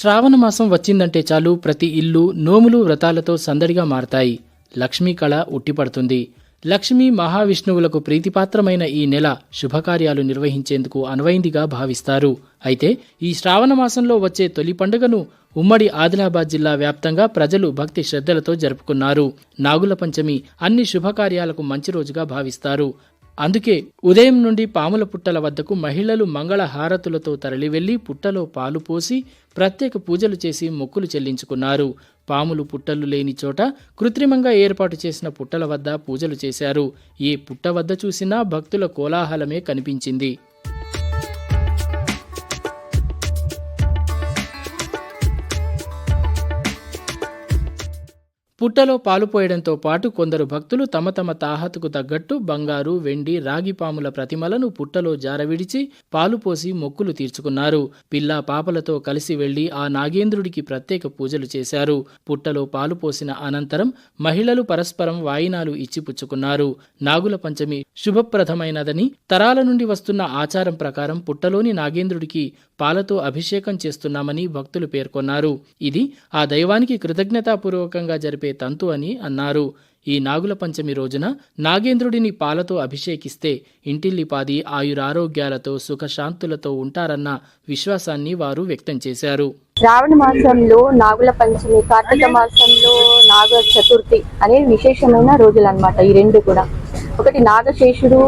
శ్రావణ మాసం వచ్చిందంటే చాలు ప్రతి ఇల్లు నోములు వ్రతాలతో సందడిగా మారతాయి. లక్ష్మీ కళ ఉట్టిపడుతుంది. లక్ష్మీ మహావిష్ణువులకు ప్రీతిపాత్రమైన ఈ నెల శుభకార్యాలు నిర్వహించేందుకు అనువైందిగా భావిస్తారు. అయితే ఈ శ్రావణ మాసంలో వచ్చే తొలి పండుగను ఉమ్మడి ఆదిలాబాద్ జిల్లా వ్యాప్తంగా ప్రజలు భక్తి శ్రద్ధలతో జరుపుకున్నారు. నాగుల పంచమి అన్ని శుభకార్యాలకు మంచి రోజుగా భావిస్తారు. అందుకే ఉదయం నుండి పాముల పుట్టల వద్దకు మహిళలు మంగళ హారతులతో తరలివెళ్ళి పుట్టలో పాలు పోసి ప్రత్యేక పూజలు చేసి మొక్కులు చెల్లించుకున్నారు. పాములు పుట్టలు లేని చోట కృత్రిమంగా ఏర్పాటు చేసిన పుట్టల వద్ద పూజలు చేశారు. ఏ పుట్ట వద్ద చూసినా భక్తుల కోలాహలమే కనిపించింది. పుట్టలో పాలు పోయడంతో పాటు కొందరు భక్తులు తమ తమ తాహతుకు తగ్గట్టు బంగారు వెండి రాగి పాముల ప్రతిమలను పుట్టలో జారవిడిచి పాలు పోసి మొక్కులు తీర్చుకున్నారు. పిల్లా పాపలతో కలిసి వెళ్ళి ఆ నాగేంద్రుడికి ప్రత్యేక పూజలు చేశారు. పుట్టలో పాలు పోసిన అనంతరం మహిళలు పరస్పరం వాయినాలు ఇచ్చిపుచ్చుకున్నారు నాగుల పంచమి శుభప్రదమైనదని తరాల నుండి వస్తున్న ఆచారం ప్రకారం పుట్టలోని నాగేంద్రుడికి పాలతో అభిషేకం చేస్తున్నామని భక్తులు పేర్కొన్నారు. ఇది ఆ దైవానికి కృతజ్ఞతాపూర్వకంగా జరిపే తంతు అని అన్నారు. ఈ నాగుల పంచమి రోజున నాగేంద్రుడిని పాలతో అభిషేకిస్తే ఇంటిల్లిపాది ఆయురారోగ్యాలతో సుఖశాంతులతో ఉంటారన్న విశ్వాసాన్ని వారు వ్యక్తం చేశారు. శ్రావణ మాసంలో నాగుల పంచమి కార్తీక మాసంలో నాగ చతుర్థి అనేవి విశేషమైన రోజులు అన్నమాట ఈ రెండు కూడా. ఒకటి నాగశేషుడు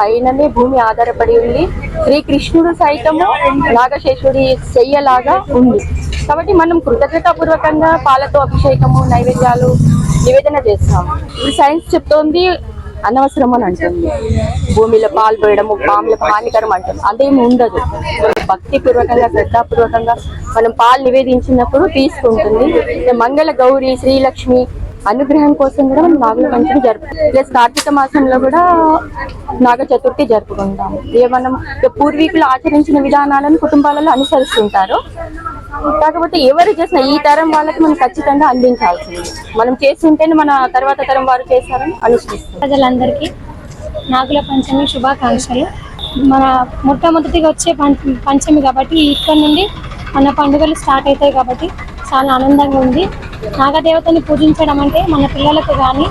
పైననే భూమి ఆధారపడి ఉంది శ్రీకృష్ణుడు సైతము నాగశేషుడి చెయ్యలాగా ఉంది. కాబట్టి మనం కృతజ్ఞతాపూర్వకంగా పాలతో అభిషేకము నైవేద్యాలు నివేదన చేస్తాం ఇప్పుడు సైన్స్ చెప్తోంది అనవసరం అని అంటుంది. భూమిలో పాలు పోయడము పాములకు హానికరం అంటుంది. అదేమి ఉండదు. భక్తి పూర్వకంగా శ్రద్ధాపూర్వకంగా మనం పాలు నివేదించినప్పుడు తీసుకుంటుంది. మంగళ గౌరి శ్రీలక్ష్మి అనుగ్రహం కోసం కూడా మనం నాగుల పంచమి జరుపు ప్లస్ కార్తీక మాసంలో కూడా నాగ చతుర్థి జరుపుకుంటాము. ఏ మనం ఇక పూర్వీకులు ఆచరించిన విధానాలను కుటుంబాలలో అనుసరిస్తుంటారు. కాకపోతే ఎవరు చేసిన ఈ తరం వాళ్ళకి మనం ఖచ్చితంగా అందించాల్సింది మనం చేస్తుంటేనే మన తర్వాత తరం వారు చేస్తారని అనుష్ఠిస్తాం ప్రజలందరికీ నాగుల పంచమి శుభాకాంక్షలు. మన మొట్టమొదటిగా వచ్చే పంచమి కాబట్టి ఇక్కడ నుండి మన పండుగలు స్టార్ట్ అవుతాయి కాబట్టి చాలా ఆనందంగా ఉంది. నాగదేవతని పూజించడం అంటే మన పిల్లలకు కానీ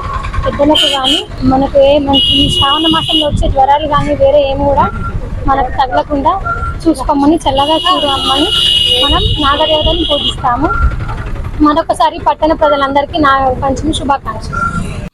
పెద్దలకు కానీ మనకు ఏ మనకి ఈ శ్రావణ మాసంలో వచ్చే జ్వరాలు కానీ వేరే ఏమి కూడా మనకు తగ్గకుండా చూసుకోమని చల్లగా చూడమని మనం నాగదేవతని పూజిస్తాము. మరొకసారి పట్టణ ప్రజలందరికీ నా పంచమి శుభాకాంక్షలు.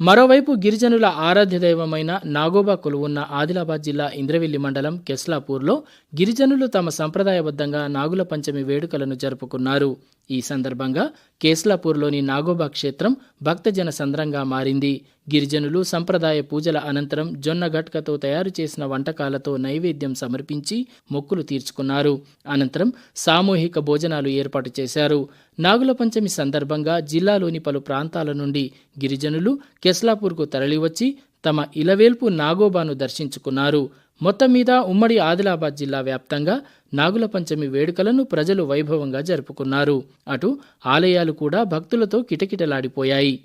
మరోవైపు గిరిజనుల ఆరాధ్య దైవమైన నాగోబా కొలువున్న ఆదిలాబాద్ జిల్లా ఇంద్రవెల్లి మండలం కెస్లాపూర్లో గిరిజనులు తమ సంప్రదాయబద్ధంగా నాగుల పంచమి వేడుకలను జరుపుకున్నారు. ఈ సందర్భంగా కేస్లాపూర్లోని నాగోబా క్షేత్రం భక్తజన సంద్రంగా మారింది. గిరిజనులు సంప్రదాయ పూజల అనంతరం జొన్న గట్కతో తయారు చేసిన వంటకాలతో నైవేద్యం సమర్పించి మొక్కులు తీర్చుకున్నారు. అనంతరం సామూహిక భోజనాలు ఏర్పాటు చేశారు. నాగుల పంచమి సందర్భంగా జిల్లాలోని పలు ప్రాంతాల నుండి గిరిజనులు కెస్లాపూర్కు తరలివచ్చి తమ ఇలవేల్పు నాగోబాను దర్శించుకున్నారు. మొత్తం మీద ఉమ్మడి ఆదిలాబాద్ జిల్లా వ్యాప్తంగా నాగుల పంచమి వేడుకలను ప్రజలు వైభవంగా జరుపుకున్నారు. అటు ఆలయాలు కూడా భక్తులతో కిటకిటలాడిపోయాయి.